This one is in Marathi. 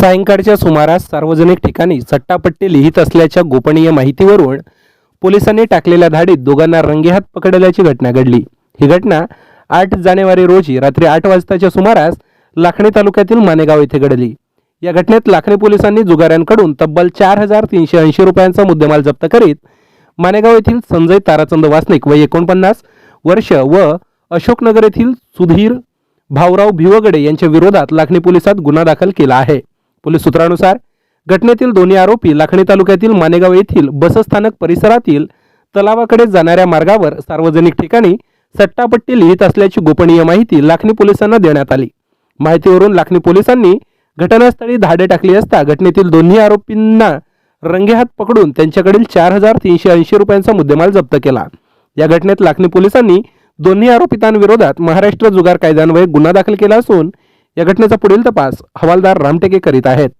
सायंकाळच्या सुमारास सार्वजनिक ठिकाणी सट्टापट्टी लिहित असल्याच्या गोपनीय माहितीवरून पोलिसांनी टाकलेल्या धाडीत दोघांना रंगेहात पकडल्याची घटना घडली. ही घटना आठ जानेवारी रोजी रात्री आठ वाजताच्या सुमारास लाखणी तालुक्यातील मानेगाव येथे घडली. या घटनेत लाखणी पोलिसांनी जुगाऱ्यांकडून तब्बल चार हजार तीनशे ऐंशी रुपयांचा मुद्देमाल जप्त करीत मानेगाव येथील संजय ताराचंद वासनिक व एकोणपन्नास वर्ष व अशोकनगर येथील सुधीर भाऊराव भिवगडे यांच्या विरोधात लाखणी पोलिसात गुन्हा दाखल केला आहे. पोलीस सूत्रानुसार घटनेतील दोन्ही आरोपी लाखणी तालुक्यातील मानेगाव येथील बसस्थानक परिसरातील तलावाकडे जाणाऱ्या मार्गावर सार्वजनिक ठिकाणी सट्टापट्टी लिहित असल्याची गोपनीय माहिती लाखणी पोलिसांना देण्यात आली. माहितीवरून लाखणी पोलिसांनी घटनास्थळी धाडे टाकली असता घटनेतील दोन्ही आरोपींना रंगेहात पकडून त्यांच्याकडील चार हजार तीनशे ऐंशी रुपयांचा मुद्देमाल जप्त केला. या घटनेत लाखणी पोलिसांनी दोन्ही आरोपितांविरोधात महाराष्ट्र जुगार कायद्यान्वये गुन्हा दाखल केला असून या घटनेचा पुढील तपास हवालदार रामटेके करीत आहेत.